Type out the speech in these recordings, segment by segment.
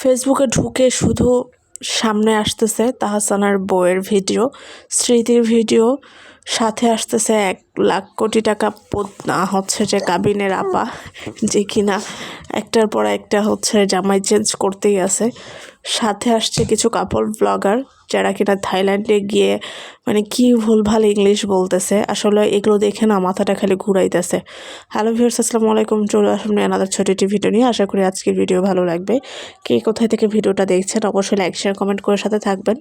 ফেসবুকে ঢুকে শুধু সামনে আসতেছে তাহসানার বইয়ের ভিডিও স্মৃতির ভিডিও সাথে আসতেছে এক লাখ কোটি টাকা না হচ্ছে যে কাবিনের আপা, যে কিনা একটার পর একটা হচ্ছে জামাই চেঞ্জ করতেই আছে। সাথে আসছে কিছু কাপড় ব্লগার যারা কিনা থাইল্যান্ডে গিয়ে মানে কি ভুলভাল ইংলিশ বলতেছে, আসলে এগুলো দেখে না মাথাটা খালি ঘুরাইতেছে। হ্যালো ভিউয়ার্স আসসালামু আলাইকুম, চলে আসুন আনাদার ছোট একটি ভিডিও নিয়ে। আশা করি আজকের ভিডিও ভালো লাগবে। কে কোথায় থেকে ভিডিওটা দেখছেন, অবশ্যই লাইক শেয়ার কমেন্ট করে সাথে থাকবেন।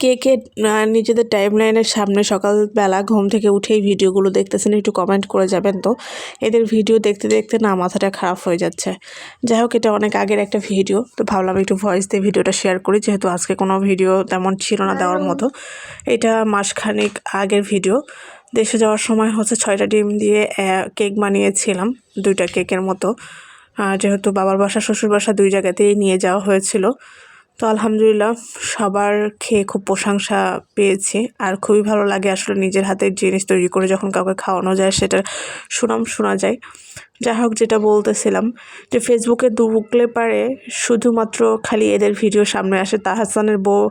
কে কে নিজেদের টাইম লাইনের সামনে সকালবেলা ঘুম থেকে উঠেই ভিডিওগুলো দেখতেছেন একটু কমেন্ট করে যাবেন তো। এদের ভিডিও দেখতে দেখতে না মাথাটা খারাপ হয়ে যাচ্ছে। যাই হোক এটা অনেক আগের একটা ভিডিও তো ভাবলাম একটু ভয়েস দিয়ে ভিডিওটা শেয়ার করি যেহেতু আজকে কোনো ভিডিও তেমন ছিল না দেওয়ার মতো। এটা মাসখানেক আগের ভিডিও দেশে যাওয়ার সময় হচ্ছে ছয়টা ডিম দিয়ে কেক বানিয়েছিলাম দুইটা কেকের মতো। যেহেতু বাবার বাসা শ্বশুর বাসা দুই জায়গাতেই নিয়ে যাওয়া হয়েছিল। তো আলহামদুলিল্লাহ সবার খেয়ে খুব প্রশংসা পেয়েছে। আর খুবই ভালো লাগে আসলে নিজের হাতের জিনিস তৈরি করে যখন কাউকে খাওয়ানো যায় সেটার সুনাম শোনা যায়। যাই হোক যেটা বলতেছিলাম যে ফেসবুকে ঢুকলে পারে শুধুমাত্র খালি এদের ভিডিও সামনে আসে। তাহাসানের বউ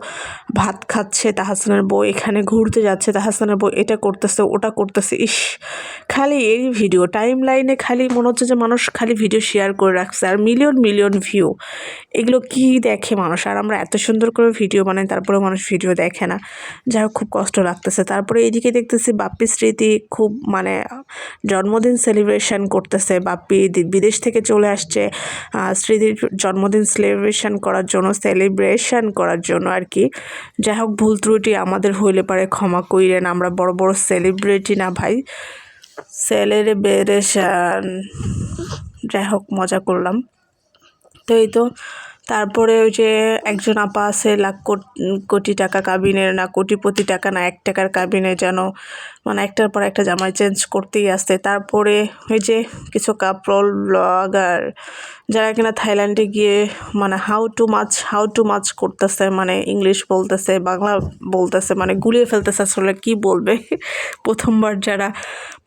ভাত খাচ্ছে, তাহাসানের বউ এখানে ঘুরতে যাচ্ছে, তাহাসানের বউ এটা করতেছে, ওটা করতেছে। ইস, খালি এরই ভিডিও টাইম লাইনে খালি মনে হচ্ছে যে মানুষ খালি ভিডিও শেয়ার করে রাখছে আর মিলিয়ন মিলিয়ন ভিউ এগুলো কি দেখে মানুষ? আর আমরা এত সুন্দর করে ভিডিও বানাই তারপরে মানুষ ভিডিও দেখে না। যাই হোক, খুব কষ্ট লাগতেছে। তারপরে এদিকে দেখতেছি বাপ্পি স্মৃতি খুব মানে জন্মদিন সেলিব্রেশন করতেছে। বাপ্পি বিদেশ থেকে চলে আসছে স্মৃতির জন্মদিন সেলিব্রেশন করার জন্য সেলিব্রেশন করার জন্য আর কি। যাই হোক, ভুল ত্রুটি আমাদের হইলে পারে ক্ষমা কইরেন, আমরা বড় বড় সেলিব্রিটি না ভাই। সেলিব্রেশন যাই হোক, মজা করলাম। তো এই তো তারপরে ওই যে একজন আপা আছে, লাখ কোটি টাকা কাবিনের, না কোটিপতি টাকা, না এক টাকার কাবিনে যেন মানে একটার পর একটা জামাই চেঞ্জ করতেই আসছে। তারপরে ওই যে কিছু কাপড় ব্লগার যারা কিনা থাইল্যান্ডে গিয়ে মানে হাউ টু মাছ হাউ টু মাছ করতেছে মানে ইংলিশ বলতেছে, বাংলা বলতেছে মানে গুলিয়ে ফেলতেছে আসলে কি বলবে? প্রথমবার যারা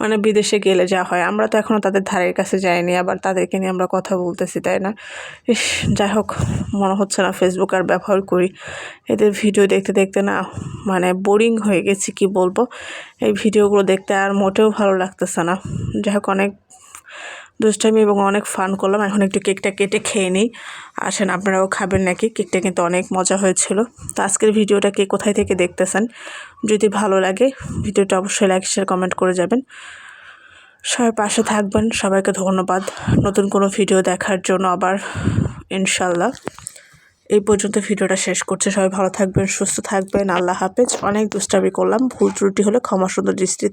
মানে বিদেশে গেলে যা হয়। আমরা তো এখনও তাদের ধারের কাছে যাইনি, আবার তাদেরকে নিয়ে আমরা কথা বলতেছি, তাই না? ইস, যাই হোক, মনে হচ্ছে না ফেসবুক আর ব্যবহার করি। এদের ভিডিও দেখতে দেখতে না মানে বোরিং হয়ে গেছি, কি বলব? এই ভিডিওগুলো দেখতে আর মোটেও ভালো লাগতেছে না। যাই হোক, অনেক দুষ্টামি এবং অনেক ফান করলাম। এখন একটু কেকটা কেটে খেয়ে নিই। আসেন, আপনারাও খাবেন নাকি? কেকটা কিন্তু অনেক মজা হয়েছিল। তো আজকের ভিডিওটা কে কোথায় থেকে দেখতেছেন? যদি ভালো লাগে, ভিডিওটা অবশ্যই লাইক শেয়ার কমেন্ট করে যাবেন। সবাই পাশে থাকবেন। সবাইকে ধন্যবাদ। নতুন কোনো ভিডিও দেখার জন্য আবার ইনশাল্লাহ এই পর্যন্ত ভিডিওটা শেষ করছে। সবাই ভালো থাকবেন, সুস্থ থাকবেন। আল্লাহ হাফেজ। অনেক দুষ্টামি করলাম। ভুল ত্রুটি হলে ক্ষমা সুন্দর দৃষ্টি